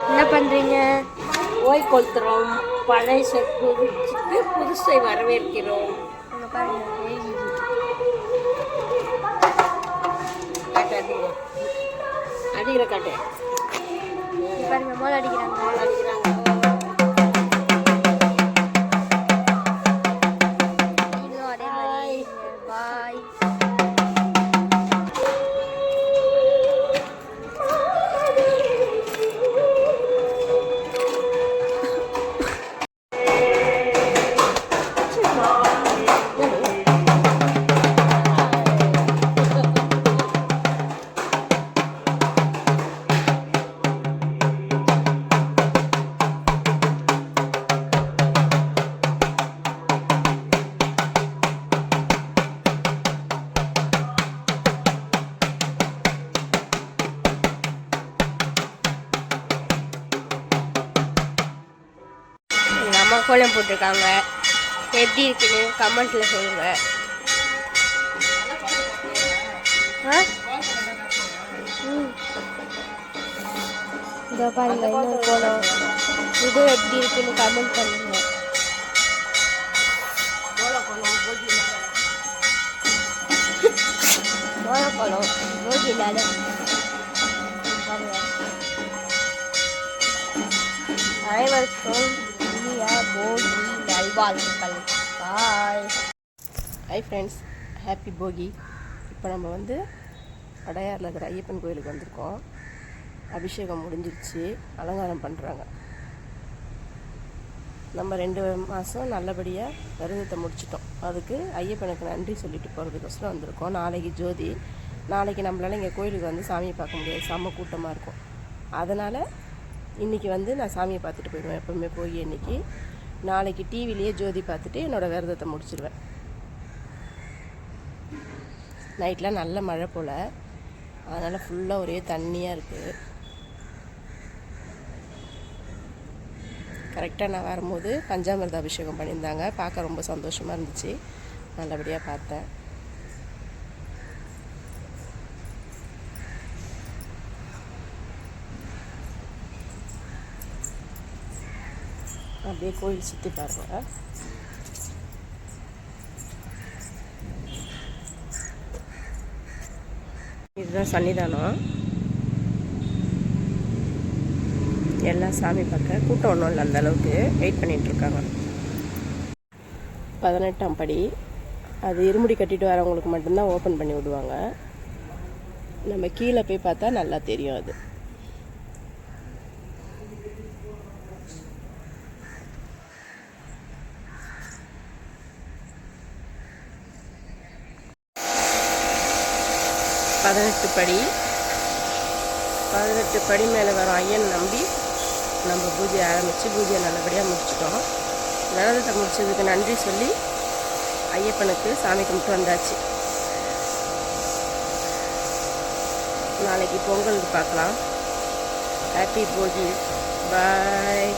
என்ன பண்ணுறீங்க ஓய் கொளுத்துறோம் பழைய புதுச்சிட்டு புதுசை வரவேற்கிறோம். அடிக்கிற காட்டு. பாருங்க மோல் அடிக்கிறாங்க. அடிக்கிறாங்க. அம்மா கோலம் போட்டிருக்காங்க. எப்படி இருக்குன்னு கமெண்ட்டில் சொல்லுங்க. ஆ? ம். இதோ பாருங்க இன்னொரு கோலம். இது எப்படி இருக்குன்னு கமெண்ட் பண்ணுங்க. கோலம் போகி இல்லாத. அனைவருக்கும் இனிய போகி நல்வாழ்த்துக்கள் பாய் ஹாய் ஃப்ரெண்ட்ஸ் ஹாப்பி போகி. இப்போ நம்ம வந்து அடையாரில் இருக்கிற ஐயப்பன் கோயிலுக்கு வந்திருக்கோம். அபிஷேகம் முடிஞ்சிருச்சு. அலங்காரம் பண்ணுறாங்க நம்ம ரெண்டு மாதம் நல்லபடியாக விரதத்தை முடிச்சிட்டோம். அதுக்கு ஐயப்பனுக்கு நன்றி சொல்லிட்டு போகிறதுக்கோசரம் வந்திருக்கோம். நாளைக்கு ஜோதி. நாளைக்கு நம்மளால் இங்கே கோயிலுக்கு வந்து சாமியை பார்க்க முடியாது. செம்ம கூட்டமாக இருக்கும். அதனால் இன்றைக்கி வந்து நான் சாமியை பார்த்துட்டு போயிடுவேன் எப்போவுமே போய் இன்னைக்கு. நாளைக்கு டிவிலேயே ஜோதி பார்த்துட்டு என்னோடய விரதத்தை முடிச்சிடுவேன் நைட்லாம் நல்ல மழை போல். அதனால் ஃபுல்லாக ஒரே தண்ணியாக இருக்குது கரெக்டாக நான் வரும்போது பஞ்சாமிரத அபிஷேகம் பண்ணியிருந்தாங்க. பார்க்க ரொம்ப சந்தோஷமாக இருந்துச்சு. நல்லபடியாக பார்த்தேன். அப்படியே கோயில் சுற்றி பாருங்கள் இதுதான் சன்னிதானம். எல்லாம் சாமி பார்க்க கூட்டம் ஒன்றும் இல்லை அந்த அளவுக்கு. வெயிட் பண்ணிகிட்ருக்காங்க இருக்காங்க. பதினெட்டாம் படி. அது இருமுடி கட்டிட்டு வரவங்களுக்கு மட்டும்தான் ஓப்பன் பண்ணி விடுவாங்க. நம்ம கீழே போய் பார்த்தா நல்லா தெரியும் அது. பதினெட்டு படி. பதினெட்டு படி மேலே வரும் ஐயன் நம்பி நம்ம பூஜையை ஆரம்பித்து பூஜையை நல்லபடியாக முடிச்சிட்டோம். விரதத்தை முடிச்சதுக்கு நன்றி சொல்லி ஐயப்பனுக்கு சாமி கும்பிட்டு வந்தாச்சு. நாளைக்கு பொங்கலுக்கு பார்க்கலாம். ஹாப்பி போகி பாய்